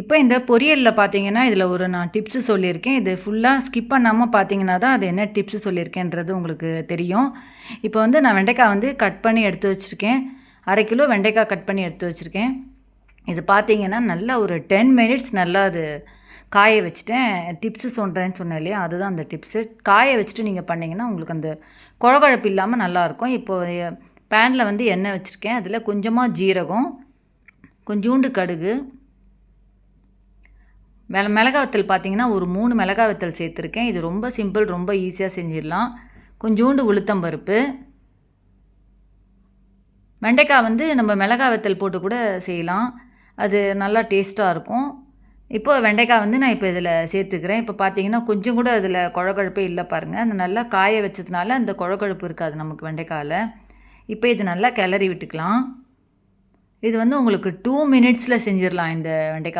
இப்போ இந்த பொரியலில் பார்த்தீங்கன்னா இதில் ஒரு நான் டிப்ஸு சொல்லியிருக்கேன். இது ஃபுல்லாக ஸ்கிப் பண்ணாமல் பார்த்தீங்கன்னா தான் அது என்ன டிப்ஸு சொல்லியிருக்கேன்றது உங்களுக்கு தெரியும். இப்போ வந்து நான் வெண்டைக்காய் வந்து கட் பண்ணி எடுத்து வச்சுருக்கேன். அரை கிலோ வெண்டைக்காய் கட் பண்ணி எடுத்து வச்சுருக்கேன். இது பார்த்தீங்கன்னா நல்லா ஒரு டென் மினிட்ஸ் நல்லா அது காய வச்சுட்டேன். டிப்ஸு சொல்கிறேன்னு சொன்னேன் இல்லையா? அதுதான் அந்த டிப்ஸு காய வச்சுட்டு நீங்கள் பண்ணிங்கன்னா உங்களுக்கு அந்த குழகுழப்பு இல்லாமல் நல்லாயிருக்கும் இப்போது பேனில் வந்து எண்ணெய் வச்சுருக்கேன். அதில் கொஞ்சமாக ஜீரகம் கொஞ்சோண்டு கடுகு மிள மிளகா வத்தல் பார்த்தீங்கன்னா ஒரு மூணு மிளகா வத்தல் சேர்த்துருக்கேன். இது ரொம்ப சிம்பிள் ரொம்ப ஈஸியாக செஞ்சிடலாம். கொஞ்சோண்டு உளுத்தம்பருப்பு வெண்டைக்காய் வந்து நம்ம மிளகா வத்தல் போட்டு கூட செய்யலாம். அது நல்லா டேஸ்ட்டாக இருக்கும். இப்போ வெண்டைக்காய் வந்து நான் இப்போ இதில் சேர்த்துக்கிறேன். இப்போ பார்த்தீங்கன்னா கொஞ்சம் கூட அதில் குழகுழப்பே இல்லை பாருங்கள் அந்த நல்லா காய வச்சதுனால அந்த குழகுழப்பு இருக்காது நமக்கு வெண்டைக்காயில் இப்போ இது நல்லா கிளறி விட்டுக்கலாம். இது வந்து உங்களுக்கு டூ மினிட்ஸில் செஞ்சிடலாம் இந்த வெண்டைக்காய்